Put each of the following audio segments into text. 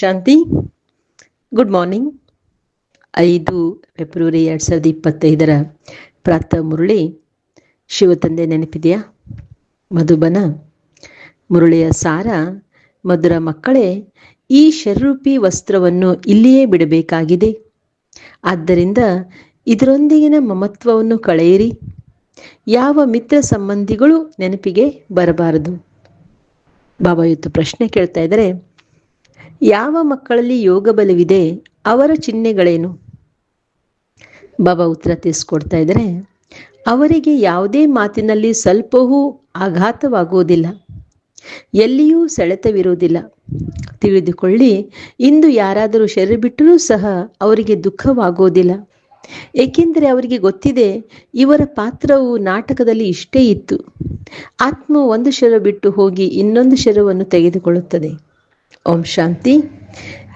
ಶಾಂತಿ good morning ಐದು February ಎರಡು ಸಾವಿರದ ಇಪ್ಪತ್ತೈದರ ಪ್ರಾತಃ ಮುರಳಿ. ಶಿವತಂದೆ ನೆನಪಿದೆಯಾ? ಮಧುಬನ. ಮುರುಳಿಯ ಸಾರ, ಮಧುರ ಮಕ್ಕಳೇ, ಈ ಶರೂಪಿ ವಸ್ತ್ರವನ್ನು ಇಲ್ಲಿಯೇ ಬಿಡಬೇಕಾಗಿದೆ. ಆದ್ದರಿಂದ ಇದರೊಂದಿಗಿನ ಮಮತ್ವವನ್ನು ಕಳೆಯಿರಿ. ಯಾವ ಮಿತ್ರ ಸಂಬಂಧಿಗಳು ನೆನಪಿಗೆ ಬರಬಾರದು? ಬಾಬಾ, ಇವತ್ತು ಪ್ರಶ್ನೆ ಕೇಳ್ತಾ ಇದ್ದಾರೆ. ಯಾವ ಮಕ್ಕಳಲ್ಲಿ ಯೋಗ ಬಲವಿದೆ, ಅವರ ಚಿಹ್ನೆಗಳೇನು? ಬಾಬಾ ಉತ್ತರ ತಿಳಿಸ್ಕೊಡ್ತಾ ಇದ್ದಾರೆ ಅವರಿಗೆ ಯಾವುದೇ ಮಾತಿನಲ್ಲಿ ಸ್ವಲ್ಪವೂ ಆಘಾತವಾಗುವುದಿಲ್ಲ. ಎಲ್ಲಿಯೂ ಸೆಳೆತವಿರುವುದಿಲ್ಲ. ತಿಳಿದುಕೊಳ್ಳಿ, ಇಂದು ಯಾರಾದರೂ ಶರೀರ ಬಿಟ್ಟರೂ ಸಹ ಅವರಿಗೆ ದುಃಖವಾಗುವುದಿಲ್ಲ. ಏಕೆಂದರೆ ಅವರಿಗೆ ಗೊತ್ತಿದೆ, ಇವರ ಪಾತ್ರವು ನಾಟಕದಲ್ಲಿ ಇಷ್ಟೇ ಇತ್ತು. ಆತ್ಮ ಒಂದು ಶರ ಬಿಟ್ಟು ಹೋಗಿ ಇನ್ನೊಂದು ಶರವನ್ನು ತೆಗೆದುಕೊಳ್ಳುತ್ತದೆ. ಓಂ ಶಾಂತಿ.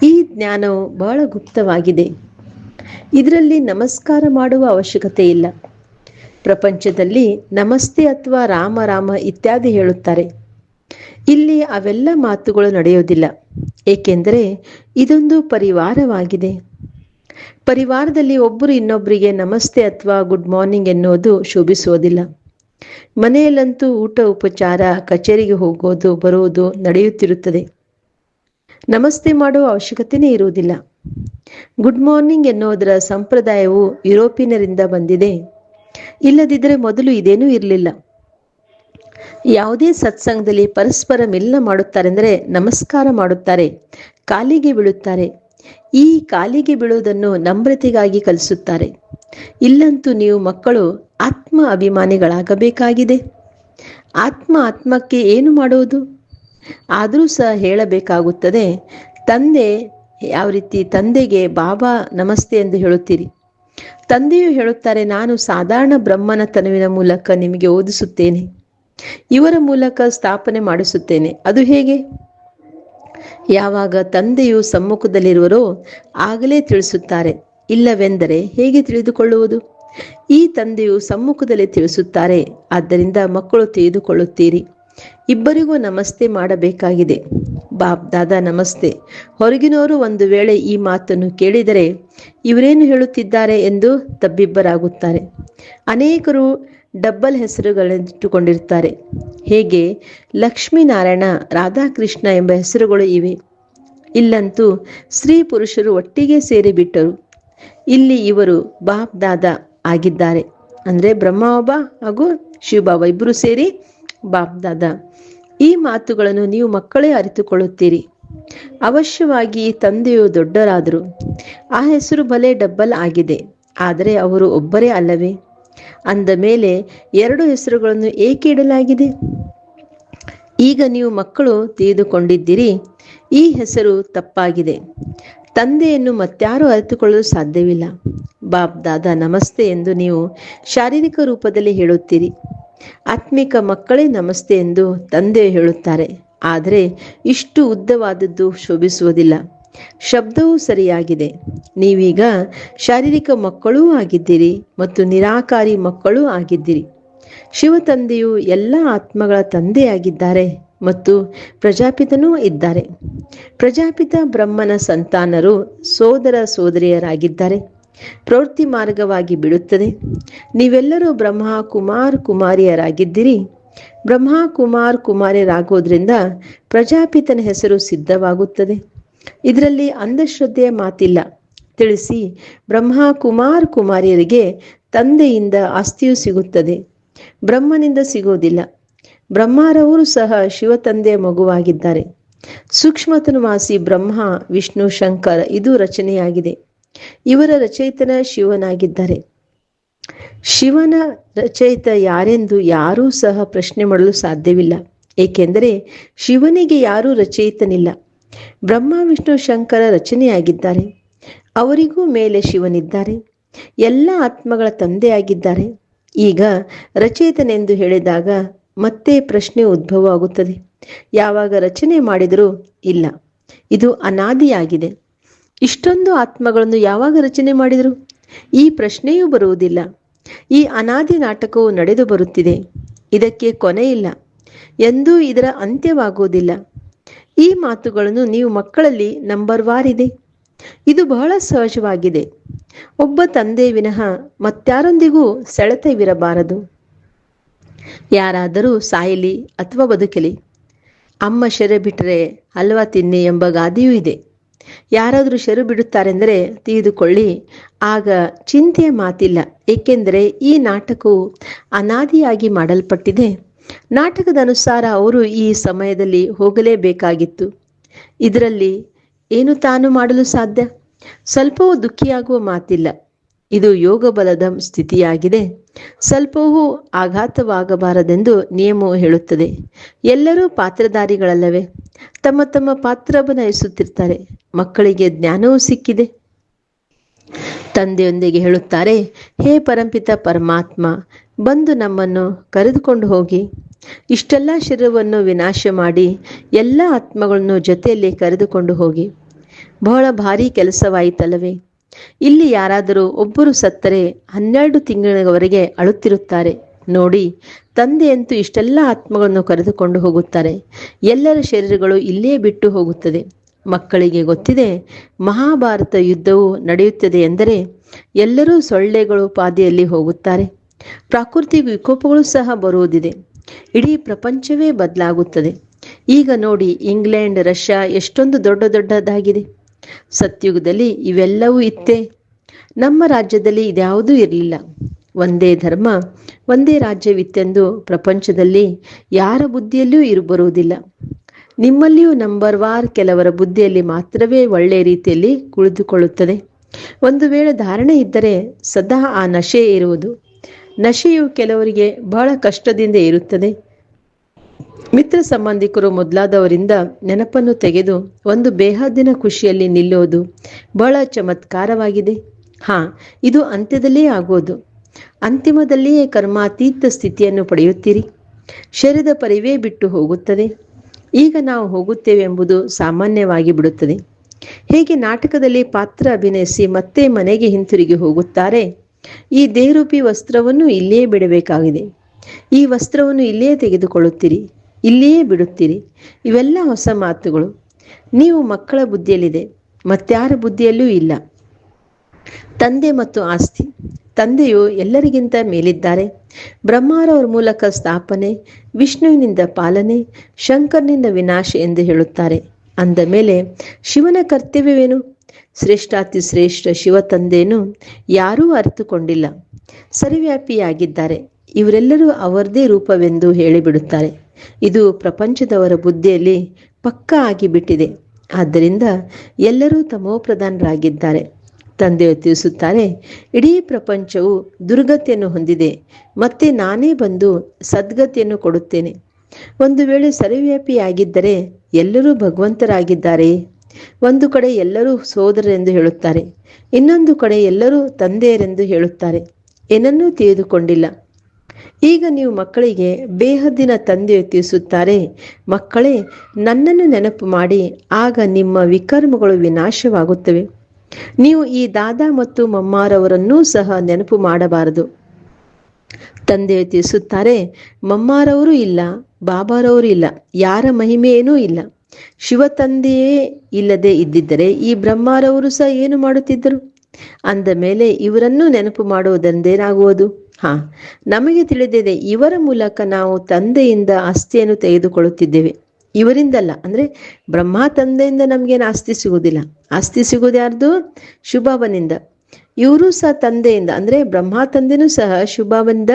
ಈ ಜ್ಞಾನವು ಬಹಳ ಗುಪ್ತವಾಗಿದೆ. ಇದರಲ್ಲಿ ನಮಸ್ಕಾರ ಮಾಡುವ ಅವಶ್ಯಕತೆ ಇಲ್ಲ. ಪ್ರಪಂಚದಲ್ಲಿ ನಮಸ್ತೆ ಅಥವಾ ರಾಮ ರಾಮ ಇತ್ಯಾದಿ ಹೇಳುತ್ತಾರೆ. ಇಲ್ಲಿ ಅವೆಲ್ಲ ಮಾತುಗಳು ನಡೆಯೋದಿಲ್ಲ ಏಕೆಂದರೆ ಇದೊಂದು ಪರಿವಾರವಾಗಿದೆ. ಪರಿವಾರದಲ್ಲಿ ಒಬ್ಬರು ಇನ್ನೊಬ್ಬರಿಗೆ ನಮಸ್ತೆ ಅಥವಾ ಗುಡ್ ಮಾರ್ನಿಂಗ್ ಎನ್ನುವುದು ಶೋಭಿಸುವುದಿಲ್ಲ. ಮನೆಯಲ್ಲಂತೂ ಊಟ, ಉಪಚಾರ, ಕಚೇರಿಗೆ ಹೋಗೋದು, ಬರುವುದು ನಡೆಯುತ್ತಿರುತ್ತದೆ. ನಮಸ್ತೆ ಮಾಡುವ ಅವಶ್ಯಕತೆಯೇ ಇರುವುದಿಲ್ಲ. ಗುಡ್ ಮಾರ್ನಿಂಗ್ ಎನ್ನುವುದರ ಸಂಪ್ರದಾಯವು ಯುರೋಪಿಯನರಿಂದ ಬಂದಿದೆ. ಇಲ್ಲದಿದ್ದರೆ ಮೊದಲು ಇದೇನೂ ಇರಲಿಲ್ಲ. ಯಾವುದೇ ಸತ್ಸಂಗದಲ್ಲಿ ಪರಸ್ಪರ ಮಿಲನ ಮಾಡುತ್ತಾರೆ ಅಂದರೆ ನಮಸ್ಕಾರ ಮಾಡುತ್ತಾರೆ, ಕಾಲಿಗೆ ಬೀಳುತ್ತಾರೆ. ಈ ಕಾಲಿಗೆ ಬೀಳುವುದನ್ನು ನಮ್ರತೆಗಾಗಿ ಕಲಿಸುತ್ತಾರೆ. ಇಲ್ಲಂತೂ ನೀವು ಮಕ್ಕಳು ಆತ್ಮ ಅಭಿಮಾನಿಗಳಾಗಬೇಕಾಗಿದೆ. ಆತ್ಮ ಆತ್ಮಕ್ಕೆ ಏನು ಮಾಡುವುದು? ಆದರೂ ಸಹ ಹೇಳಬೇಕಾಗುತ್ತದೆ, ತಂದೆ, ಯಾವ ರೀತಿ ತಂದೆಗೆ ಬಾಬಾ ನಮಸ್ತೆ ಎಂದು ಹೇಳುತ್ತೀರಿ? ತಂದೆಯು ಹೇಳುತ್ತಾರೆ, ನಾನು ಸಾಧಾರಣ ಬ್ರಹ್ಮನ ತನುವಿನ ಮೂಲಕ ನಿಮಗೆ ಓದಿಸುತ್ತೇನೆ. ಇವರ ಮೂಲಕ ಸ್ಥಾಪನೆ ಮಾಡಿಸುತ್ತೇನೆ. ಅದು ಹೇಗೆ? ಯಾವಾಗ ತಂದೆಯು ಸಮ್ಮುಖದಲ್ಲಿರುವರೋ ಆಗಲೇ ತಿಳಿಸುತ್ತಾರೆ, ಇಲ್ಲವೆಂದರೆ ಹೇಗೆ ತಿಳಿದುಕೊಳ್ಳುವುದು? ಈ ತಂದೆಯು ಸಮ್ಮುಖದಲ್ಲಿ ತಿಳಿಸುತ್ತಾರೆ, ಆದ್ದರಿಂದ ಮಕ್ಕಳು ತಿಳಿದುಕೊಳ್ಳುತ್ತೀರಿ. ಇಬ್ಬರಿಗೂ ನಮಸ್ತೆ ಮಾಡಬೇಕಾಗಿದೆ. ಬಾಬ್ ದಾದಾ, ನಮಸ್ತೆ. ಹೊರಗಿನವರು ಒಂದು ವೇಳೆ ಈ ಮಾತನ್ನು ಕೇಳಿದರೆ ಇವರೇನು ಹೇಳುತ್ತಿದ್ದಾರೆ ಎಂದು ತಬ್ಬಿಬ್ಬರಾಗುತ್ತಾರೆ. ಅನೇಕರು ಡಬ್ಬಲ್ ಹೆಸರುಗಳನ್ನಿಟ್ಟುಕೊಂಡಿರ್ತಾರೆ ಹೇಗೆ? ಲಕ್ಷ್ಮೀನಾರಾಯಣ, ರಾಧಾಕೃಷ್ಣ ಎಂಬ ಹೆಸರುಗಳು ಇವೆ. ಇಲ್ಲಂತೂ ಸ್ತ್ರೀ ಪುರುಷರು ಒಟ್ಟಿಗೆ ಸೇರಿಬಿಟ್ಟರು. ಇಲ್ಲಿ ಇವರು ಬಾಬ್ ದಾದಾ ಆಗಿದ್ದಾರೆ. ಅಂದರೆ ಬ್ರಹ್ಮಬಾಬಾ ಹಾಗೂ ಶಿವಬಾಬಾ ಇಬ್ಬರು ಸೇರಿ ಬಾಬ್ ದಾದಾ ಈ ಮಾತುಗಳನ್ನು ನೀವು ಮಕ್ಕಳೇ ಅರಿತುಕೊಳ್ಳುತ್ತೀರಿ. ಅವಶ್ಯವಾಗಿ ತಂದೆಯು ದೊಡ್ಡರಾದರು. ಆ ಹೆಸರು ಬಲೆ ಡಬ್ಬಲ್ ಆಗಿದೆ. ಆದರೆ ಅವರು ಒಬ್ಬರೇ ಅಲ್ಲವೇ? ಅಂದ ಮೇಲೆ ಎರಡು ಹೆಸರುಗಳನ್ನು ಏಕೆ ಇಡಲಾಗಿದೆ? ಈಗ ನೀವು ಮಕ್ಕಳು ತಿಳಿದುಕೊಂಡಿದ್ದೀರಿ, ಈ ಹೆಸರು ತಪ್ಪಾಗಿದೆ. ತಂದೆಯನ್ನು ಮತ್ಯಾರು ಅರಿತುಕೊಳ್ಳಲು ಸಾಧ್ಯವಿಲ್ಲ. ಬಾಬ್ ದಾದಾ ನಮಸ್ತೆ ಎಂದು ನೀವು ಶಾರೀರಿಕ ರೂಪದಲ್ಲಿ ಹೇಳುತ್ತೀರಿ. ಆತ್ಮಿಕ ಮಕ್ಕಳೇ ನಮಸ್ತೆ ಎಂದು ತಂದೆ ಹೇಳುತ್ತಾರೆ. ಆದರೆ ಇಷ್ಟು ಉದ್ದವಾದದ್ದು ಶೋಭಿಸುವುದಿಲ್ಲ. ಶಬ್ದವೂ ಸರಿಯಾಗಿದೆ. ನೀವೀಗ ಶಾರೀರಿಕ ಮಕ್ಕಳೂ ಆಗಿದ್ದೀರಿ ಮತ್ತು ನಿರಾಕಾರಿ ಮಕ್ಕಳೂ ಆಗಿದ್ದೀರಿ. ಶಿವ ತಂದೆಯು ಎಲ್ಲ ಆತ್ಮಗಳ ತಂದೆಯಾಗಿದ್ದಾರೆ ಮತ್ತು ಪ್ರಜಾಪಿತನೂ ಇದ್ದಾರೆ. ಪ್ರಜಾಪಿತ ಬ್ರಹ್ಮನ ಸಂತಾನರು ಸೋದರ ಸೋದರಿಯರಾಗಿದ್ದಾರೆ. ಪ್ರವೃತ್ತಿ ಮಾರ್ಗವಾಗಿ ಬಿಡುತ್ತದೆ ನೀವೆಲ್ಲರೂ ಬ್ರಹ್ಮ, ಕುಮಾರ್, ಕುಮಾರಿಯರಾಗಿದ್ದೀರಿ. ಬ್ರಹ್ಮ, ಕುಮಾರ್, ಕುಮಾರಿಯರಾಗೋದ್ರಿಂದ ಪ್ರಜಾಪಿತನ ಹೆಸರು ಸಿದ್ಧವಾಗುತ್ತದೆ. ಇದರಲ್ಲಿ ಅಂಧಶ್ರದ್ಧೆಯ ಮಾತಿಲ್ಲ. ತಿಳಿಸಿ, ಬ್ರಹ್ಮ, ಕುಮಾರ್, ಕುಮಾರಿಯರಿಗೆ ತಂದೆಯಿಂದ ಆಸ್ತಿಯು ಸಿಗುತ್ತದೆ. ಬ್ರಹ್ಮನಿಂದ ಸಿಗೋದಿಲ್ಲ. ಬ್ರಹ್ಮರವರು ಸಹ ಶಿವ ತಂದೆಯ ಮಗುವಾಗಿದ್ದಾರೆ. ಸೂಕ್ಷ್ಮತನುವಾಸಿ ಬ್ರಹ್ಮ, ವಿಷ್ಣು, ಶಂಕರ, ಇದು ರಚನೆಯಾಗಿದೆ. ಇವರ ರಚಯಿತನ ಶಿವನಾಗಿದ್ದಾರೆ. ಶಿವನ ರಚಯಿತ ಯಾರೆಂದು ಯಾರೂ ಸಹ ಪ್ರಶ್ನೆ ಮಾಡಲು ಸಾಧ್ಯವಿಲ್ಲ. ಏಕೆಂದರೆ ಶಿವನಿಗೆ ಯಾರೂ ರಚಯಿತನಿಲ್ಲ. ಬ್ರಹ್ಮ, ವಿಷ್ಣು, ಶಂಕರ ರಚನೆಯಾಗಿದ್ದಾರೆ. ಅವರಿಗೂ ಮೇಲೆ ಶಿವನಿದ್ದಾರೆ. ಎಲ್ಲ ಆತ್ಮಗಳ ತಂದೆಯಾಗಿದ್ದಾರೆ. ಈಗ ರಚಯಿತನೆಂದು ಹೇಳಿದಾಗ ಮತ್ತೆ ಪ್ರಶ್ನೆ ಉದ್ಭವ ಆಗುತ್ತದೆ ಯಾವಾಗ ರಚನೆ ಮಾಡಿದರೂ ಇಲ್ಲ. ಇದು ಅನಾದಿಯಾಗಿದೆ. ಇಷ್ಟೊಂದು ಆತ್ಮಗಳನ್ನು ಯಾವಾಗ ರಚನೆ ಮಾಡಿದರು? ಈ ಪ್ರಶ್ನೆಯೂ ಬರುವುದಿಲ್ಲ. ಈ ಅನಾದಿ ನಾಟಕವು ನಡೆದು ಬರುತ್ತಿದೆ. ಇದಕ್ಕೆ ಕೊನೆಯಿಲ್ಲ. ಎಂದೂ ಇದರ ಅಂತ್ಯವಾಗುವುದಿಲ್ಲ. ಈ ಮಾತುಗಳನ್ನು ನೀವು ಮಕ್ಕಳಲ್ಲಿ ನಂಬರ್ ವಾರಿದೆ ಇದೆ. ಬಹಳ ಸಹಜವಾಗಿದೆ. ಒಬ್ಬ ತಂದೆ ವಿನಃ ಮತ್ಯಾರೊಂದಿಗೂ ಸೆಳೆತವಿರಬಾರದು. ಯಾರಾದರೂ ಸಾಯಲಿ ಅಥವಾ ಬದುಕಲಿ. ಅಮ್ಮ ಶೆರೆ ಬಿಟ್ಟರೆ ಹಲ್ವಾ ತಿನ್ನಿ ಎಂಬ ಗಾದೆಯೂ ಇದೆ. ಯಾರಾದರೂ ಶರು ಬಿಡುತ್ತಾರೆಂದರೆ ತಿಳಿದುಕೊಳ್ಳಿ. ಆಗ ಚಿಂತೆಯ ಮಾತಿಲ್ಲ. ಏಕೆಂದರೆ ಈ ನಾಟಕವು ಅನಾದಿಯಾಗಿ ಮಾಡಲ್ಪಟ್ಟಿದೆ. ನಾಟಕದ ಅನುಸಾರ ಅವರು ಈ ಸಮಯದಲ್ಲಿ ಹೋಗಲೇಬೇಕಾಗಿತ್ತು. ಇದರಲ್ಲಿ ಏನು ತಾನು ಮಾಡಲು ಸಾಧ್ಯ? ಸ್ವಲ್ಪವೂ ದುಃಖಿಯಾಗುವ ಮಾತಿಲ್ಲ. ಇದು ಯೋಗ ಬಲದ ಸ್ಥಿತಿಯಾಗಿದೆ. ಸ್ವಲ್ಪವೂ ಆಘಾತವಾಗಬಾರದೆಂದು ನಿಯಮವು ಹೇಳುತ್ತದೆ. ಎಲ್ಲರೂ ಪಾತ್ರಧಾರಿಗಳಲ್ಲವೇ? ತಮ್ಮ ತಮ್ಮ ಪಾತ್ರ ಬದಲಾಯಿಸುತ್ತಿರ್ತಾರೆ ಮಕ್ಕಳಿಗೆ ಜ್ಞಾನವೂ ಸಿಕ್ಕಿದೆ. ತಂದೆಯೊಂದಿಗೆ ಹೇಳುತ್ತಾರೆ, ಹೇ ಪರಂಪಿತ ಪರಮಾತ್ಮ, ಬಂದು ನಮ್ಮನ್ನು ಕರೆದುಕೊಂಡು ಹೋಗಿ. ಇಷ್ಟೆಲ್ಲ ಶರೀರವನ್ನು ವಿನಾಶ ಮಾಡಿ ಎಲ್ಲ ಆತ್ಮಗಳನ್ನು ಜೊತೆಯಲ್ಲಿ ಕರೆದುಕೊಂಡು ಹೋಗಿ. ಬಹಳ ಭಾರಿ ಕೆಲಸವಾಯಿತಲ್ಲವೇ? ಇಲ್ಲಿ ಯಾರಾದರೂ ಒಬ್ಬರು ಸತ್ತರೆ ಹನ್ನೆರಡು ತಿಂಗಳವರೆಗೆ ಅಳುತ್ತಿರುತ್ತಾರೆ. ನೋಡಿ, ತಂದೆಯಂತೂ ಇಷ್ಟೆಲ್ಲ ಆತ್ಮಗಳನ್ನು ಕರೆದುಕೊಂಡು ಹೋಗುತ್ತಾರೆ. ಎಲ್ಲರ ಶರೀರಗಳು ಇಲ್ಲೇ ಬಿಟ್ಟು ಹೋಗುತ್ತದೆ. ಮಕ್ಕಳಿಗೆ ಗೊತ್ತಿದೆ, ಮಹಾಭಾರತ ಯುದ್ಧವು ನಡೆಯುತ್ತದೆ ಎಂದರೆ ಎಲ್ಲರೂ ಸೊಳ್ಳೆಗಳು ಪಾದಿಯಲ್ಲಿ ಹೋಗುತ್ತಾರೆ. ಪ್ರಾಕೃತಿಕ ವಿಕೋಪಗಳು ಸಹ ಬರುವುದಿದೆ. ಇಡೀ ಪ್ರಪಂಚವೇ ಬದಲಾಗುತ್ತದೆ. ಈಗ ನೋಡಿ, ಇಂಗ್ಲೆಂಡ್, ರಷ್ಯಾ ಎಷ್ಟೊಂದು ದೊಡ್ಡ ದೊಡ್ಡದಾಗಿದೆ. ಸತ್ಯುಗದಲ್ಲಿ ಇವೆಲ್ಲವೂ ಇತ್ತೇ. ನಮ್ಮ ರಾಜ್ಯದಲ್ಲಿ ಇದ್ಯಾವುದೂ ಇರಲಿಲ್ಲ. ಒಂದೇ ಧರ್ಮ, ಒಂದೇ ರಾಜ್ಯವಿತ್ತೆಂದು ಪ್ರಪಂಚದಲ್ಲಿ ಯಾರ ಬುದ್ಧಿಯಲ್ಲೂ ಇರು ಬರುವುದಿಲ್ಲ ನಿಮ್ಮಲ್ಲಿಯೂ ನಂಬರ್ ವಾರ್ ಕೆಲವರ ಬುದ್ಧಿಯಲ್ಲಿ ಮಾತ್ರವೇ ಒಳ್ಳೆಯ ರೀತಿಯಲ್ಲಿ ಕುಳಿತುಕೊಳ್ಳುತ್ತದೆ. ಒಂದು ವೇಳೆ ಧಾರಣೆ ಇದ್ದರೆ ಸದಾ ಆ ನಶೆ ಇರುವುದು. ನಶೆಯು ಕೆಲವರಿಗೆ ಬಹಳ ಕಷ್ಟದಿಂದ ಇರುತ್ತದೆ. ಮಿತ್ರ ಸಂಬಂಧಿಕರು ಮೊದಲಾದವರಿಂದ ನೆನಪನ್ನು ತೆಗೆದು ಒಂದು ಬೇಹದ್ದಿನ ಖುಷಿಯಲ್ಲಿ ನಿಲ್ಲೋದು ಬಹಳ ಚಮತ್ಕಾರವಾಗಿದೆ. ಹಾ, ಇದು ಅಂತ್ಯದಲ್ಲೇ ಆಗೋದು. ಅಂತಿಮದಲ್ಲಿಯೇ ಕರ್ಮಾತೀತ ಸ್ಥಿತಿಯನ್ನು ಪಡೆಯುತ್ತೀರಿ. ಶರೀರದ ಪರಿವೇ ಬಿಟ್ಟು ಹೋಗುತ್ತದೆ. ಈಗ ನಾವು ಹೋಗುತ್ತೇವೆ ಎಂಬುದು ಸಾಮಾನ್ಯವಾಗಿ ಬಿಡುತ್ತದೆ. ಹೇಗೆ ನಾಟಕದಲ್ಲಿ ಪಾತ್ರ ಅಭಿನಯಿಸಿ ಮತ್ತೆ ಮನೆಗೆ ಹಿಂತಿರುಗಿ ಹೋಗುತ್ತಾರೆ? ಈ ದೇಹರೂಪಿ ವಸ್ತ್ರವನ್ನು ಇಲ್ಲಿಯೇ ಬಿಡಬೇಕಾಗಿದೆ. ಈ ವಸ್ತ್ರವನ್ನು ಇಲ್ಲಿಯೇ ತೆಗೆದುಕೊಳ್ಳುತ್ತೀರಿ, ಇಲ್ಲಿಯೇ ಬಿಡುತ್ತೀರಿ. ಇವೆಲ್ಲ ಹೊಸ ಮಾತುಗಳು. ನೀವು ಮಕ್ಕಳ ಬುದ್ಧಿಯಲ್ಲಿದೆ, ಮತ್ತಾರ ಬುದ್ಧಿಯಲ್ಲೂ ಇಲ್ಲ. ತಂದೆ ಮತ್ತು ಆಸ್ತಿ. ತಂದೆಯು ಎಲ್ಲರಿಗಿಂತ ಮೇಲಿದ್ದಾರೆ. ಬ್ರಹ್ಮಾರವರ ಮೂಲಕ ಸ್ಥಾಪನೆ, ವಿಷ್ಣುವಿನಿಂದ ಪಾಲನೆ, ಶಂಕರ್ನಿಂದ ವಿನಾಶ ಎಂದು ಹೇಳುತ್ತಾರೆ. ಅಂದ ಮೇಲೆ, ಶಿವನ ಕರ್ತವ್ಯವೇನು? ಶ್ರೇಷ್ಠಾತಿ ಶ್ರೇಷ್ಠ ಶಿವ ತಂದೆಯನ್ನು ಯಾರೂ ಅರಿತುಕೊಂಡಿಲ್ಲ. ಸರ್ವ್ಯಾಪಿಯಾಗಿದ್ದಾರೆ. ಇವರೆಲ್ಲರೂ ಅವರದೇ ರೂಪವೆಂದು ಹೇಳಿಬಿಡುತ್ತಾರೆ. ಇದು ಪ್ರಪಂಚದವರ ಬುದ್ಧಿಯಲ್ಲಿ ಪಕ್ಕ ಆಗಿಬಿಟ್ಟಿದೆ. ಆದ್ದರಿಂದ ಎಲ್ಲರೂ ತಮೋಪ್ರಧಾನರಾಗಿದ್ದಾರೆ. ತಂದೆಯು ತಿಳಿಸುತ್ತಾರೆ, ಇಡೀ ಪ್ರಪಂಚವು ದುರ್ಗತಿಯನ್ನು ಹೊಂದಿದೆ, ಮತ್ತೆ ನಾನೇ ಬಂದು ಸದ್ಗತಿಯನ್ನು ಕೊಡುತ್ತೇನೆ. ಒಂದು ವೇಳೆ ಸರ್ವವ್ಯಾಪಿಯಾಗಿದ್ದರೆ ಎಲ್ಲರೂ ಭಗವಂತರಾಗಿದ್ದಾರೆ. ಒಂದು ಕಡೆ ಎಲ್ಲರೂ ಸೋದರರೆಂದು ಹೇಳುತ್ತಾರೆ, ಇನ್ನೊಂದು ಕಡೆ ಎಲ್ಲರೂ ತಂದೆಯರೆಂದು ಹೇಳುತ್ತಾರೆ. ಏನನ್ನೂ ತಿಳಿದುಕೊಂಡಿಲ್ಲ. ಈಗ ನೀವು ಮಕ್ಕಳಿಗೆ ಬೇಹದ್ದಿನ ತಂದೆ ತಿಳಿಸುತ್ತಾರೆ ಮಕ್ಕಳೇ, ನನ್ನನ್ನು ನೆನಪು ಮಾಡಿ, ಆಗ ನಿಮ್ಮ ವಿಕರ್ಮಗಳು ವಿನಾಶವಾಗುತ್ತವೆ. ನೀವು ಈ ದಾದಾ ಮತ್ತು ಮಮ್ಮಾರವರನ್ನೂ ಸಹ ನೆನಪು ಮಾಡಬಾರದು. ತಂದೆ ತಿಳಿಸುತ್ತಾರೆ ಮಮ್ಮಾರವರು ಇಲ್ಲ, ಬಾಬಾರವರು ಇಲ್ಲ, ಯಾರ ಮಹಿಮೆಯೇನೂ ಇಲ್ಲ. ಶಿವ ತಂದೆಯೇ ಇಲ್ಲದೆ ಇದ್ದಿದ್ದರೆ ಈ ಬ್ರಹ್ಮಾರವರು ಸಹ ಏನು ಮಾಡುತ್ತಿದ್ದರು? ಅಂದ ಮೇಲೆ ಇವರನ್ನು ನೆನಪು ಮಾಡುವುದೆಂದೇನಾಗುವುದು? ಹಾ, ನಮಗೆ ತಿಳಿದಿದೆ ಇವರ ಮೂಲಕ ನಾವು ತಂದೆಯಿಂದ ಆಸ್ತಿಯನ್ನು ತೆಗೆದುಕೊಳ್ಳುತ್ತಿದ್ದೇವೆ. ಇವರಿಂದಲ್ಲ, ಅಂದ್ರೆ ಬ್ರಹ್ಮ ತಂದೆಯಿಂದ ನಮ್ಗೇನು ಆಸ್ತಿ ಸಿಗುವುದಿಲ್ಲ. ಆಸ್ತಿ ಸಿಗುವುದು ಯಾರ್ದು? ಶುಭಾವನಿಂದ. ಇವರು ಸಹ ತಂದೆಯಿಂದ, ಅಂದ್ರೆ ಬ್ರಹ್ಮ ತಂದೆನೂ ಸಹ ಶುಭಾವನಿಂದ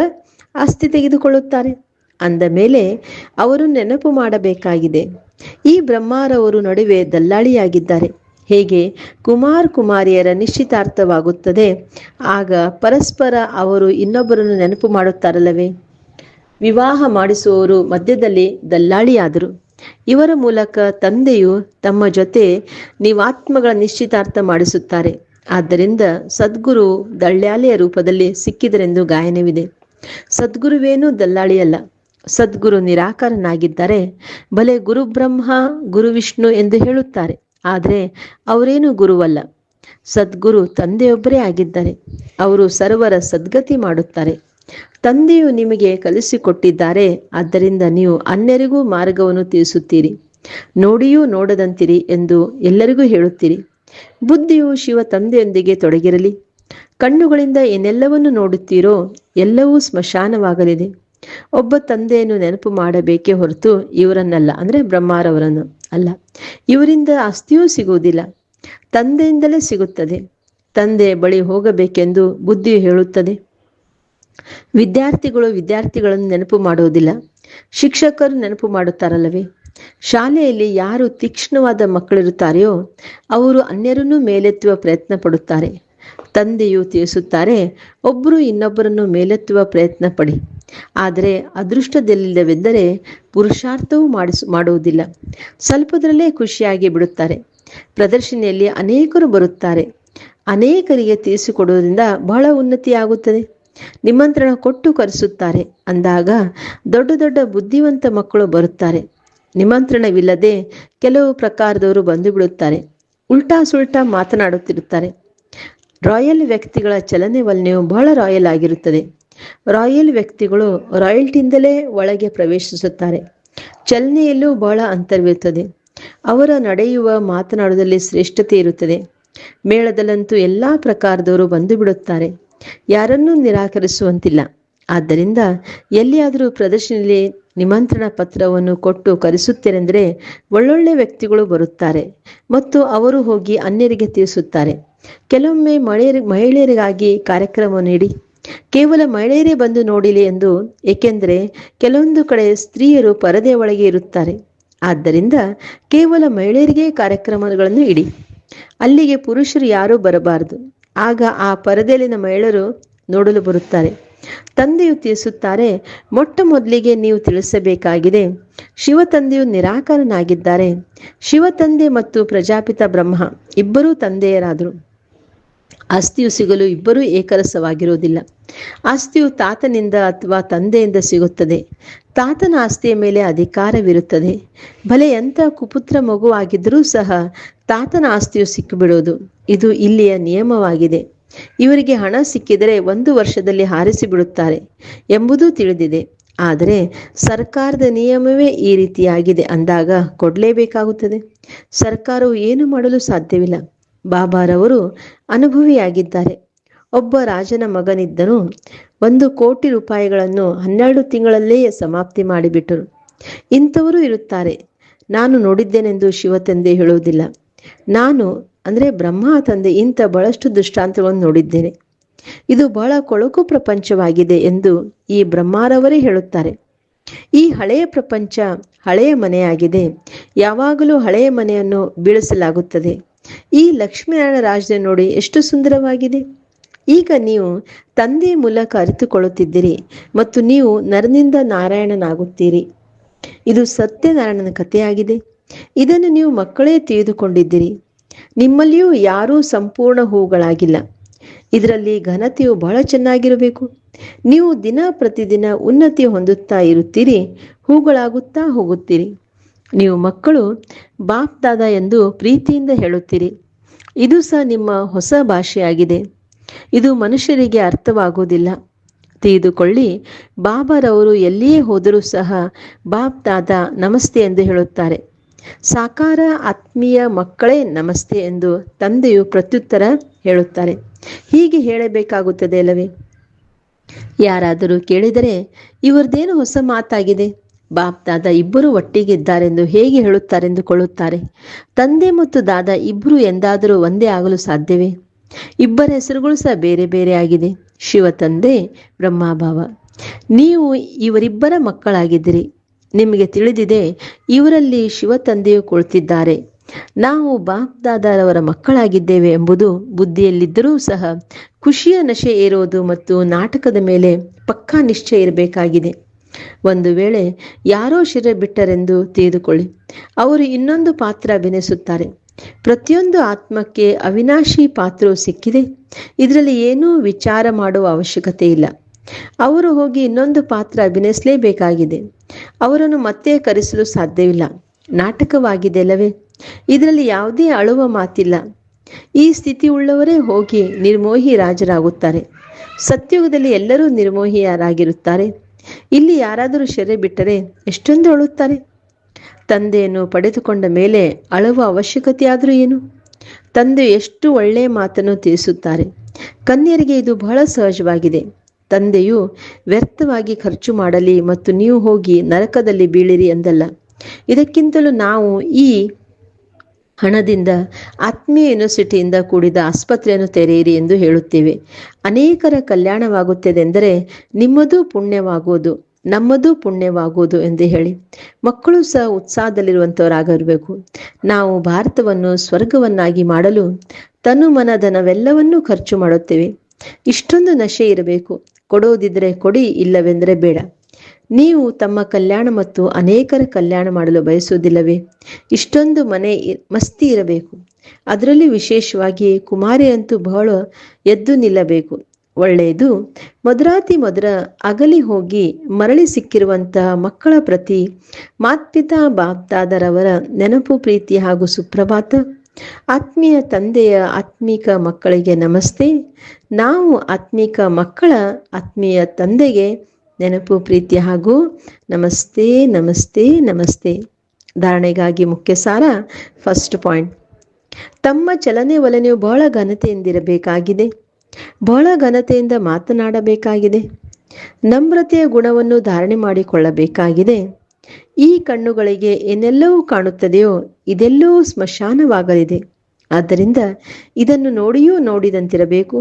ಆಸ್ತಿ ತೆಗೆದುಕೊಳ್ಳುತ್ತಾರೆ. ಅಂದ ಮೇಲೆ ಅವರು ನೆನಪು ಮಾಡಬೇಕಾಗಿದೆ. ಈ ಬ್ರಹ್ಮಾರವರು ನಡುವೆ ದಲ್ಲಾಳಿಯಾಗಿದ್ದಾರೆ. ಹೇಗೆ ಕುಮಾರ್ ಕುಮಾರಿಯರ ನಿಶ್ಚಿತಾರ್ಥವಾಗುತ್ತದೆ? ಆಗ ಪರಸ್ಪರ ಅವರು ಇನ್ನೊಬ್ಬರನ್ನು ನೆನಪು ಮಾಡುತ್ತಾರಲ್ಲವೇ? ವಿವಾಹ ಮಾಡಿಸುವವರು ಮಧ್ಯದಲ್ಲಿ ದಲ್ಲಾಳಿಯಾದರು. ಇವರ ಮೂಲಕ ತಂದೆಯು ತಮ್ಮ ಜೊತೆ ನೀವಾತ್ಮಗಳ ನಿಶ್ಚಿತಾರ್ಥ ಮಾಡಿಸುತ್ತಾರೆ. ಆದ್ದರಿಂದ ಸದ್ಗುರು ದಳ್ಯಾಲಿಯ ರೂಪದಲ್ಲಿ ಸಿಕ್ಕಿದರೆಂದು ಗಾಯನವಿದೆ. ಸದ್ಗುರುವೇನೂ ದಲ್ಲಾಳಿಯಲ್ಲ. ಸದ್ಗುರು ನಿರಾಕಾರನಾಗಿದ್ದರೆ ಭಲೆ ಗುರುಬ್ರಹ್ಮ, ಗುರುವಿಷ್ಣು ಗುರು ವಿಷ್ಣು ಎಂದು ಹೇಳುತ್ತಾರೆ. ಆದರೆ ಅವರೇನು ಗುರುವಲ್ಲ. ಸದ್ಗುರು ತಂದೆಯೊಬ್ಬರೇ ಆಗಿದ್ದಾರೆ. ಅವರು ಸರ್ವರ ಸದ್ಗತಿ ಮಾಡುತ್ತಾರೆ. ತಂದೆಯು ನಿಮಗೆ ಕಲಿಸಿಕೊಟ್ಟಿದ್ದಾರೆ. ಆದ್ದರಿಂದ ನೀವು ಅನ್ಯರಿಗೂ ಮಾರ್ಗವನ್ನು ತಿಳಿಸುತ್ತೀರಿ. ನೋಡಿಯೂ ನೋಡದಂತಿರಿ ಎಂದು ಎಲ್ಲರಿಗೂ ಹೇಳುತ್ತೀರಿ. ಬುದ್ಧಿಯು ಶಿವ ತಂದೆಯೊಂದಿಗೆ ತೊಡಗಿರಲಿ. ಕಣ್ಣುಗಳಿಂದ ಏನೆಲ್ಲವನ್ನು ನೋಡುತ್ತೀರೋ ಎಲ್ಲವೂ ಸ್ಮಶಾನವಾಗಲಿದೆ. ಒಬ್ಬ ತಂದೆಯನ್ನು ನೆನಪು ಮಾಡಬೇಕೇ ಹೊರತು ಇವರನ್ನಲ್ಲ, ಅಂದ್ರೆ ಬ್ರಹ್ಮಾರವರನ್ನು ಅಲ್ಲ. ಇವರಿಂದ ಆಸ್ತಿಯೂ ಸಿಗುವುದಿಲ್ಲ, ತಂದೆಯಿಂದಲೇ ಸಿಗುತ್ತದೆ. ತಂದೆ ಬಳಿ ಹೋಗಬೇಕೆಂದು ಬುದ್ಧಿ ಹೇಳುತ್ತದೆ. ವಿದ್ಯಾರ್ಥಿಗಳು ವಿದ್ಯಾರ್ಥಿಗಳನ್ನು ನೆನಪು ಮಾಡುವುದಿಲ್ಲ, ಶಿಕ್ಷಕರು ನೆನಪು ಮಾಡುತ್ತಾರಲ್ಲವೇ? ಶಾಲೆಯಲ್ಲಿ ಯಾರು ತೀಕ್ಷ್ಣವಾದ ಮಕ್ಕಳಿರುತ್ತಾರೆಯೋ, ಅವರು ಅನ್ಯರನ್ನು ಮೇಲೆತ್ತುವ ಪ್ರಯತ್ನ ಪಡುತ್ತಾರೆ. ತಂದೆಯು ತಿಳಿಸುತ್ತಾರೆ ಒಬ್ಬರು ಇನ್ನೊಬ್ಬರನ್ನು ಮೇಲೆತ್ತುವ ಪ್ರಯತ್ನ ಪಡಿ. ಆದರೆ ಅದೃಷ್ಟದಲ್ಲಿಲ್ಲವೆಂದರೆ ಪುರುಷಾರ್ಥವೂ ಮಾಡಿಸು, ಮಾಡುವುದಿಲ್ಲ. ಸ್ವಲ್ಪದರಲ್ಲೇ ಖುಷಿಯಾಗಿ ಬಿಡುತ್ತಾರೆ. ಪ್ರದರ್ಶನಿಯಲ್ಲಿ ಅನೇಕರು ಬರುತ್ತಾರೆ. ಅನೇಕರಿಗೆ ತಿಳಿಸಿಕೊಡುವುದರಿಂದ ಬಹಳ ಉನ್ನತಿಯಾಗುತ್ತದೆ. ನಿಮಂತ್ರಣ ಕೊಟ್ಟು ಕರೆಸುತ್ತಾರೆ. ಅಂದಾಗ ದೊಡ್ಡ ದೊಡ್ಡ ಬುದ್ಧಿವಂತ ಮಕ್ಕಳು ಬರುತ್ತಾರೆ. ನಿಮಂತ್ರಣವಿಲ್ಲದೆ ಕೆಲವು ಪ್ರಕಾರದವರು ಬಂದು ಬಿಡುತ್ತಾರೆ ಉಲ್ಟಾ ಸುಲ್ಟಾ ಮಾತನಾಡುತ್ತಿರುತ್ತಾರೆ. ರಾಯಲ್ ವ್ಯಕ್ತಿಗಳ ಚಲನೆ ವಲನೆಯು ಬಹಳ ರಾಯಲ್ ಆಗಿರುತ್ತದೆ. ರಾಯಲ್ ವ್ಯಕ್ತಿಗಳು ರಾಯಲ್ಟಿಯಿಂದಲೇ ಒಳಗೆ ಪ್ರವೇಶಿಸುತ್ತಾರೆ. ಚಲನೆಯಲ್ಲೂ ಬಹಳ ಅಂತರವಿರುತ್ತದೆ. ಅವರ ನಡೆಯುವ ಮಾತನಾಡುವುದರಲ್ಲಿ ಶ್ರೇಷ್ಠತೆ ಇರುತ್ತದೆ. ಮೇಳದಲ್ಲಂತೂ ಎಲ್ಲಾ ಪ್ರಕಾರದವರು ಬಂದು ಬಿಡುತ್ತಾರೆ ಯಾರನ್ನೂ ನಿರಾಕರಿಸುವಂತಿಲ್ಲ. ಆದ್ದರಿಂದ ಎಲ್ಲಿಯಾದರೂ ಪ್ರದರ್ಶನದಲ್ಲಿ ನಿಮಂತ್ರಣ ಪತ್ರವನ್ನು ಕೊಟ್ಟು ಕರೆಸುತ್ತೇನೆಂದರೆ ಒಳ್ಳೊಳ್ಳೆ ವ್ಯಕ್ತಿಗಳು ಬರುತ್ತಾರೆ ಮತ್ತು ಅವರು ಹೋಗಿ ಅನ್ಯರಿಗೆ ತಿಳಿಸುತ್ತಾರೆ. ಕೆಲವೊಮ್ಮೆ ಮಹಿಳೆಯರಿ ಮಹಿಳೆಯರಿಗಾಗಿ ಕಾರ್ಯಕ್ರಮ ನೀಡಿ ಕೇವಲ ಮಹಿಳೆಯರೇ ಬಂದು ನೋಡಿಲಿ ಎಂದು, ಏಕೆಂದರೆ ಕೆಲವೊಂದು ಕಡೆ ಸ್ತ್ರೀಯರು ಪರದೆ ಒಳಗೆ ಇರುತ್ತಾರೆ. ಆದ್ದರಿಂದ ಕೇವಲ ಮಹಿಳೆಯರಿಗೆ ಕಾರ್ಯಕ್ರಮಗಳನ್ನು ಇಡಿ. ಅಲ್ಲಿಗೆ ಪುರುಷರು ಯಾರೂ ಬರಬಾರದು. ಆಗ ಆ ಪರದೆಯಲ್ಲಿನ ಮಹಿಳೆಯರು ನೋಡಲು ಬರುತ್ತಾರೆ. ತಂದೆಯು ತಿಳಿಸುತ್ತಾರೆ, ಮೊಟ್ಟ ಮೊದಲಿಗೆ ನೀವು ತಿಳಿಸಬೇಕಾಗಿದೆ. ಶಿವ ತಂದೆಯು ನಿರಾಕರನಾಗಿದ್ದಾರೆ. ಶಿವ ತಂದೆ ಮತ್ತು ಪ್ರಜಾಪಿತ ಬ್ರಹ್ಮ, ಇಬ್ಬರೂ ತಂದೆಯರಾದರು. ಆಸ್ತಿಯು ಸಿಗಲು ಇಬ್ಬರೂ ಏಕರಸವಾಗಿರುವುದಿಲ್ಲ. ಆಸ್ತಿಯು ತಾತನಿಂದ ಅಥವಾ ತಂದೆಯಿಂದ ಸಿಗುತ್ತದೆ. ತಾತನ ಆಸ್ತಿಯ ಮೇಲೆ ಅಧಿಕಾರವಿರುತ್ತದೆ. ಭಲೆ ಎಂಥ ಕುಪುತ್ರ ಮಗುವಾಗಿದ್ದರೂ ಸಹ ತಾತನ ಆಸ್ತಿಯು ಸಿಕ್ಕಿಬಿಡುವುದು. ಇದು ಇಲ್ಲಿಯ ನಿಯಮವಾಗಿದೆ. ಇವರಿಗೆ ಹಣ ಸಿಕ್ಕಿದರೆ ಒಂದು ವರ್ಷದಲ್ಲಿ ಹಾರಿಸಿ ಬಿಡುತ್ತಾರೆ ಎಂಬುದೂ ತಿಳಿದಿದೆ. ಆದರೆ ಸರ್ಕಾರದ ನಿಯಮವೇ ಈ ರೀತಿಯಾಗಿದೆ ಅಂದಾಗ ಕೊಡಲೇಬೇಕಾಗುತ್ತದೆ. ಸರ್ಕಾರವು ಏನು ಮಾಡಲು ಸಾಧ್ಯವಿಲ್ಲ. ಬಾಬಾರವರು ಅನುಭವಿಯಾಗಿದ್ದಾರೆ. ಒಬ್ಬ ರಾಜನ ಮಗನಿದ್ದನು. ಒಂದು ಕೋಟಿ ರೂಪಾಯಿಗಳನ್ನು ಹನ್ನೆರಡು ತಿಂಗಳಲ್ಲೇ ಸಮಾಪ್ತಿ ಮಾಡಿಬಿಟ್ಟರು. ಇಂಥವರು ಇರುತ್ತಾರೆ. ನಾನು ನೋಡಿದ್ದೇನೆಂದು ಶಿವ ತಂದೆ ಹೇಳುವುದಿಲ್ಲ. ನಾನು, ಅಂದರೆ ಬ್ರಹ್ಮ ತಂದೆ, ಇಂಥ ಬಹಳಷ್ಟು ದೃಷ್ಟಾಂತಗಳನ್ನು ನೋಡಿದ್ದೇನೆ. ಇದು ಬಹಳ ಕೊಳಕು ಪ್ರಪಂಚವಾಗಿದೆ ಎಂದು ಈ ಬ್ರಹ್ಮಾರವರೇ ಹೇಳುತ್ತಾರೆ. ಈ ಹಳೆಯ ಪ್ರಪಂಚ ಹಳೆಯ ಮನೆಯಾಗಿದೆ. ಯಾವಾಗಲೂ ಹಳೆಯ ಮನೆಯನ್ನು ಬೀಳಿಸಲಾಗುತ್ತದೆ. ಈ ಲಕ್ಷ್ಮೀನಾರಾಯಣ ರಾಜ್ಯ ನೋಡಿ ಎಷ್ಟು ಸುಂದರವಾಗಿದೆ. ಈಗ ನೀವು ತಂದೆ ಮೂಲಕ ಅರಿತುಕೊಳ್ಳುತ್ತಿದ್ದೀರಿ ಮತ್ತು ನೀವು ನರನಿಂದ ನಾರಾಯಣನಾಗುತ್ತೀರಿ. ಇದು ಸತ್ಯನಾರಾಯಣನ ಕಥೆಯಾಗಿದೆ. ಇದನ್ನು ನೀವು ಮಕ್ಕಳೇ ತಿಳಿದುಕೊಂಡಿದ್ದೀರಿ. ನಿಮ್ಮಲ್ಲಿಯೂ ಯಾರೂ ಸಂಪೂರ್ಣ ಹೂಗಳಾಗಿಲ್ಲ. ಇದರಲ್ಲಿ ಘನತೆಯು ಬಹಳ ಚೆನ್ನಾಗಿರಬೇಕು. ನೀವು ದಿನ ಪ್ರತಿದಿನ ಉನ್ನತಿ ಹೊಂದುತ್ತಾ ಇರುತ್ತೀರಿ, ಹೂಗಳಾಗುತ್ತಾ ಹೋಗುತ್ತೀರಿ. ನೀವು ಮಕ್ಕಳು ಬಾಪ್ ದಾದ ಎಂದು ಪ್ರೀತಿಯಿಂದ ಹೇಳುತ್ತೀರಿ. ಇದು ಸಹ ನಿಮ್ಮ ಹೊಸ ಭಾಷೆಯಾಗಿದೆ. ಇದು ಮನುಷ್ಯರಿಗೆ ಅರ್ಥವಾಗುವುದಿಲ್ಲ. ತಿಳಿದುಕೊಳ್ಳಿ, ಬಾಬಾರವರು ಎಲ್ಲಿಯೇ ಹೋದರೂ ಸಹ ಬಾಪ್ ದಾದ ನಮಸ್ತೆ ಎಂದು ಹೇಳುತ್ತಾರೆ. ಸಾಕಾರ ಆತ್ಮೀಯ ಮಕ್ಕಳೇ ನಮಸ್ತೆ ಎಂದು ತಂದೆಯು ಪ್ರತ್ಯುತ್ತರ ಹೇಳುತ್ತಾರೆ. ಹೀಗೆ ಹೇಳಬೇಕಾಗುತ್ತದೆ ಅಲ್ಲವೇ? ಯಾರಾದರೂ ಕೇಳಿದರೆ ಇವರದೇನು ಹೊಸ ಮಾತಾಗಿದೆ? ಬಾಪ್ ದಾದ ಇಬ್ಬರು ಒಟ್ಟಿಗಿದ್ದಾರೆಂದು ಹೇಗೆ ಹೇಳುತ್ತಾರೆಂದುಕೊಳ್ಳುತ್ತಾರೆ. ತಂದೆ ಮತ್ತು ದಾದ ಇಬ್ಬರು ಎಂದಾದರೂ ಒಂದೇ ಆಗಲು ಸಾಧ್ಯವೇ? ಇಬ್ಬರ ಹೆಸರುಗಳು ಸಹ ಬೇರೆ ಬೇರೆ ಆಗಿದೆ. ಶಿವ ತಂದೆ, ಬ್ರಹ್ಮಾಭಾವ. ನೀವು ಇವರಿಬ್ಬರ ಮಕ್ಕಳಾಗಿದ್ದೀರಿ. ನಿಮಗೆ ತಿಳಿದಿದೆ, ಇವರಲ್ಲಿ ಶಿವ ತಂದೆಯು ಕುಳಿತಿದ್ದಾರೆ. ನಾವು ಬಾಪ್ದಾದಾರವರ ಮಕ್ಕಳಾಗಿದ್ದೇವೆ ಎಂಬುದು ಬುದ್ಧಿಯಲ್ಲಿದ್ದರೂ ಸಹ ಖುಷಿಯ ನಶೆ ಏರೋದು ಮತ್ತು ನಾಟಕದ ಮೇಲೆ ಪಕ್ಕಾ ನಿಶ್ಚಯ ಇರಬೇಕಾಗಿದೆ. ಒಂದು ವೇಳೆ ಯಾರೋ ಶಿರ ಬಿಟ್ಟರೆಂದು ತಿಳಿದುಕೊಳ್ಳಿ. ಅವರು ಇನ್ನೊಂದು ಪಾತ್ರ ಅಭಿನಯಿಸುತ್ತಾರೆ ಪ್ರತಿಯೊಂದು ಆತ್ಮಕ್ಕೆ ಅವಿನಾಶಿ ಪಾತ್ರವು ಸಿಕ್ಕಿದೆ. ಇದರಲ್ಲಿ ಏನೂ ವಿಚಾರ ಮಾಡುವ ಅವಶ್ಯಕತೆ ಇಲ್ಲ. ಅವರು ಹೋಗಿ ಇನ್ನೊಂದು ಪಾತ್ರ ಅಭಿನಯಿಸಲೇಬೇಕಾಗಿದೆ ಅವರನ್ನು ಮತ್ತೆ ಕರೆಸಲು ಸಾಧ್ಯವಿಲ್ಲ. ನಾಟಕವಾಗಿದೆ ಅಲ್ಲವೇ ಇದರಲ್ಲಿ ಯಾವುದೇ ಅಳುವ ಮಾತಿಲ್ಲ. ಈ ಸ್ಥಿತಿ ಉಳ್ಳವರೇ ಹೋಗಿ ನಿರ್ಮೋಹಿ ರಾಜರಾಗುತ್ತಾರೆ. ಸತ್ಯುಗದಲ್ಲಿ ಎಲ್ಲರೂ ನಿರ್ಮೋಹಿಯರಾಗಿರುತ್ತಾರೆ. ಇಲ್ಲಿ ಯಾರಾದರೂ ಶೆರೆ ಬಿಟ್ಟರೆ ಎಷ್ಟೊಂದು ಅಳುತ್ತಾರೆ. ತಂದೆಯನ್ನು ಪಡೆದುಕೊಂಡ ಮೇಲೆ ಅಳುವ ಅವಶ್ಯಕತೆಯಾದರೂ ಏನು? ತಂದೆ ಎಷ್ಟು ಒಳ್ಳೆಯ ಮಾತನ್ನು ತಿಳಿಸುತ್ತಾರೆ. ಕನ್ಯರಿಗೆ ಇದು ಬಹಳ ಸಹಜವಾಗಿದೆ. ತಂದೆಯು ವ್ಯರ್ಥವಾಗಿ ಖರ್ಚು ಮಾಡಲಿ ಮತ್ತು ನೀವು ಹೋಗಿ ನರಕದಲ್ಲಿ ಬೀಳಿರಿ ಎಂದಲ್ಲ ಇದಕ್ಕಿಂತಲೂ ನಾವು ಈ ಹಣದಿಂದ ಆತ್ಮೀಯ ಯೂನಿವರ್ಸಿಟಿಯಿಂದ ಕೂಡಿದ ಆಸ್ಪತ್ರೆಯನ್ನು ತೆರೆಯಿರಿ ಎಂದು ಹೇಳುತ್ತೇವೆ. ಅನೇಕರ ಕಲ್ಯಾಣವಾಗುತ್ತದೆ ಎಂದರೆ ನಿಮ್ಮದು ಪುಣ್ಯವಾಗುವುದು, ನಮ್ಮದು ಪುಣ್ಯವಾಗುವುದು ಎಂದು ಹೇಳಿ. ಮಕ್ಕಳು ಸಹ ಉತ್ಸಾಹದಲ್ಲಿರುವಂಥವರಾಗಿರಬೇಕು ನಾವು ಭಾರತವನ್ನು ಸ್ವರ್ಗವನ್ನಾಗಿ ಮಾಡಲು ತನು ಮನಧನವೆಲ್ಲವನ್ನೂ ಖರ್ಚು ಮಾಡುತ್ತೇವೆ. ಇಷ್ಟೊಂದು ನಶೆ ಇರಬೇಕು. ಕೊಡೋದಿದ್ರೆ ಕೊಡಿ, ಇಲ್ಲವೆಂದರೆ ಬೇಡ. ನೀವು ತಮ್ಮ ಕಲ್ಯಾಣ ಮತ್ತು ಅನೇಕರ ಕಲ್ಯಾಣ ಮಾಡಲು ಬಯಸುವುದಿಲ್ಲವೇ? ಇಷ್ಟೊಂದು ಮನೆ ಮಸ್ತಿ ಇರಬೇಕು. ಅದರಲ್ಲಿ ವಿಶೇಷವಾಗಿ ಕುಮಾರಿಯಂತೂ ಬಹಳ ಎದ್ದು ನಿಲ್ಲಬೇಕು. ಒಳ್ಳೆಯದು. ಮಧುರಾತಿ ಮಧುರ ಅಗಲಿ ಹೋಗಿ ಮರಳಿ ಸಿಕ್ಕಿರುವಂತಹ ಮಕ್ಕಳ ಪ್ರತಿ ಮಾತ್ಪಿತಾ ಬಾಪ್ತಾದರವರ ನೆನಪು, ಪ್ರೀತಿ ಹಾಗೂ ಸುಪ್ರಭಾತ. ಆತ್ಮೀಯ ತಂದೆಯ ಆತ್ಮೀಕ ಮಕ್ಕಳಿಗೆ ನಮಸ್ತೆ. ನಾವು ಆತ್ಮೀಕ ಮಕ್ಕಳ ಆತ್ಮೀಯ ತಂದೆಗೆ ನೆನಪು, ಪ್ರೀತಿ ಹಾಗೂ ನಮಸ್ತೆ ನಮಸ್ತೆ ನಮಸ್ತೆ. ಧಾರಣೆಗಾಗಿ ಮುಖ್ಯ ಸಾರ ಫಸ್ಟ್ ಪಾಯಿಂಟ್ ತಮ್ಮ ಚಲನೆ ವಲನೆಯು ಬಹಳ ಘನತೆಯಿಂದಿರಬೇಕಾಗಿದೆ. ಬಹಳ ಘನತೆಯಿಂದ ಮಾತನಾಡಬೇಕಾಗಿದೆ. ನಮ್ರತೆಯ ಗುಣವನ್ನು ಧಾರಣೆ ಮಾಡಿಕೊಳ್ಳಬೇಕಾಗಿದೆ. ಈ ಕಣ್ಣುಗಳಿಗೆ ಏನೆಲ್ಲವೂ ಕಾಣುತ್ತದೆಯೋ ಇದೆಲ್ಲವೂ ಸ್ಮಶಾನವಾಗಲಿದೆ. ಆದ್ದರಿಂದ ಇದನ್ನು ನೋಡಿಯೂ ನೋಡಿದಂತಿರಬೇಕು.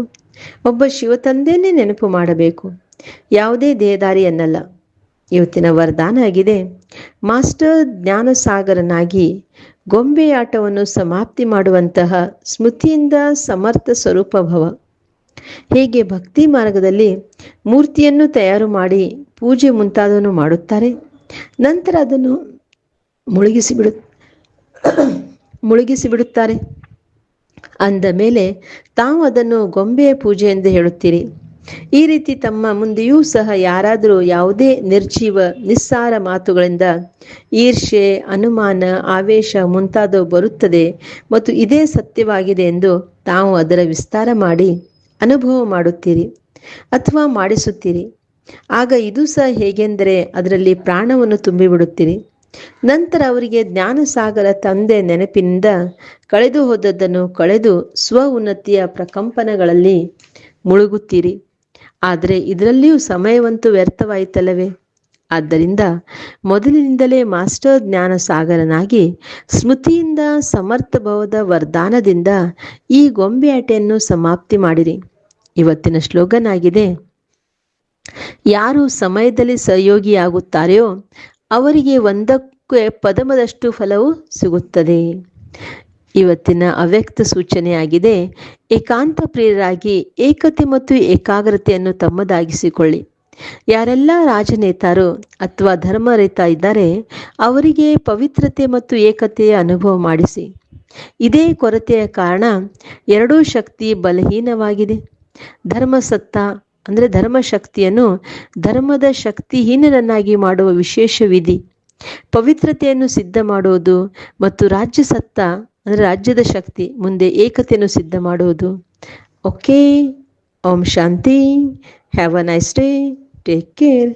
ಒಬ್ಬ ಶಿವತಂದೆಯನ್ನೇ ನೆನಪು ಮಾಡಬೇಕು. ಯಾವುದೇ ದೇಹದಾರಿ ಅನ್ನಲ್ಲ ಇವತ್ತಿನ ವರದಾನ ಆಗಿದೆ. ಮಾಸ್ಟರ್ ಜ್ಞಾನಸಾಗರನಾಗಿ ಗೊಂಬೆಯಾಟವನ್ನು ಸಮಾಪ್ತಿ ಮಾಡುವಂತಹ ಸ್ಮೃತಿಯಿಂದ ಸಮರ್ಥ ಸ್ವರೂಪ ಭವ. ಹೇಗೆ ಭಕ್ತಿ ಮಾರ್ಗದಲ್ಲಿ ಮೂರ್ತಿಯನ್ನು ತಯಾರು ಮಾಡಿ ಪೂಜೆ ಮುಂತಾದವನ್ನು ಮಾಡುತ್ತಾರೆ. ನಂತರ ಅದನ್ನು ಮುಳುಗಿಸಿ ಬಿಡು ಮುಳುಗಿಸಿ ಬಿಡುತ್ತಾರೆ ಅಂದ ಮೇಲೆ ತಾವು ಅದನ್ನು ಗೊಂಬೆಯ ಪೂಜೆ ಎಂದು ಹೇಳುತ್ತೀರಿ. ಈ ರೀತಿ ತಮ್ಮ ಮುಂದೆಯೂ ಸಹ ಯಾರಾದರೂ ಯಾವುದೇ ನಿರ್ಜೀವ, ನಿಸ್ಸಾರ ಮಾತುಗಳಿಂದ ಈರ್ಷೆ ಅನುಮಾನ, ಆವೇಶ ಮುಂತಾದವು ಬರುತ್ತದೆ ಮತ್ತು ಇದೇ ಸತ್ಯವಾಗಿದೆ ಎಂದು ತಾವು ಅದರ ವಿಸ್ತಾರ ಮಾಡಿ ಅನುಭವ ಮಾಡುತ್ತೀರಿ ಅಥವಾ ಮಾಡಿಸುತ್ತೀರಿ. ಆಗ ಇದು ಸಹ ಹೇಗೆಂದರೆ ಅದರಲ್ಲಿ ಪ್ರಾಣವನ್ನು ತುಂಬಿಬಿಡುತ್ತೀರಿ. ನಂತರ ಅವರಿಗೆ ಜ್ಞಾನಸಾಗರ ತಂದೆ ನೆನಪಿನಿಂದ ಕಳೆದು ಹೋದದ್ದನ್ನು ಕಳೆದು ಸ್ವ ಉನ್ನತಿಯ ಪ್ರಕಂಪನಗಳಲ್ಲಿ ಮುಳುಗುತ್ತೀರಿ. ಆದರೆ ಇದರಲ್ಲಿಯೂ ಸಮಯವಂತೂ ವ್ಯರ್ಥವಾಯಿತಲ್ಲವೇ? ಆದ್ದರಿಂದ ಮೊದಲಿನಿಂದಲೇ ಮಾಸ್ಟರ್ ಜ್ಞಾನ ಸಾಗರನಾಗಿ ಸ್ಮೃತಿಯಿಂದ ಸಮರ್ಥ ಭವದ ವರದಾನದಿಂದ ಈ ಗೊಂಬೆಯಾಟೆಯನ್ನು ಸಮಾಪ್ತಿ ಮಾಡಿರಿ. ಇವತ್ತಿನ ಶ್ಲೋಗನ್ ಆಗಿದೆ ಯಾರು ಸಮಯದಲ್ಲಿ ಸಹಯೋಗಿಯಾಗುತ್ತಾರೆಯೋ ಅವರಿಗೆ ಒಂದಕ್ಕೆ ಪದಮದಷ್ಟು ಫಲವು ಸಿಗುತ್ತದೆ. ಇವತ್ತಿನ ಅವ್ಯಕ್ತ ಸೂಚನೆಯಾಗಿದೆ, ಏಕಾಂತ ಪ್ರಿಯರಾಗಿ ಏಕತೆ ಮತ್ತು ಏಕಾಗ್ರತೆಯನ್ನು ತಮ್ಮದಾಗಿಸಿಕೊಳ್ಳಿ. ಯಾರೆಲ್ಲ ರಾಜನೇತಾರು ಅಥವಾ ಧರ್ಮರೇತ ಇದ್ದಾರೆ, ಅವರಿಗೆ ಪವಿತ್ರತೆ ಮತ್ತು ಏಕತೆಯ ಅನುಭವ ಮಾಡಿಸಿ. ಇದೇ ಕೊರತೆಯ ಕಾರಣ ಎರಡೂ ಶಕ್ತಿ ಬಲಹೀನವಾಗಿದೆ. ಧರ್ಮಸತ್ತ ಅಂದರೆ ಧರ್ಮಶಕ್ತಿಯನ್ನು ಧರ್ಮದ ಶಕ್ತಿಹೀನರನ್ನಾಗಿ ಮಾಡುವ ವಿಶೇಷ ವಿಧಿ. ಪವಿತ್ರತೆಯನ್ನು ಸಿದ್ಧ ಮಾಡುವುದು ಮತ್ತು ರಾಜ್ಯ ಸತ್ತ ಅಂದರೆ ರಾಜ್ಯದ ಶಕ್ತಿ ಮುಂದೆ ಏಕತೆಯನ್ನು ಸಿದ್ಧ ಮಾಡುವುದು. ಓಕೆ ಓಂ ಶಾಂತಿ have a nice day take care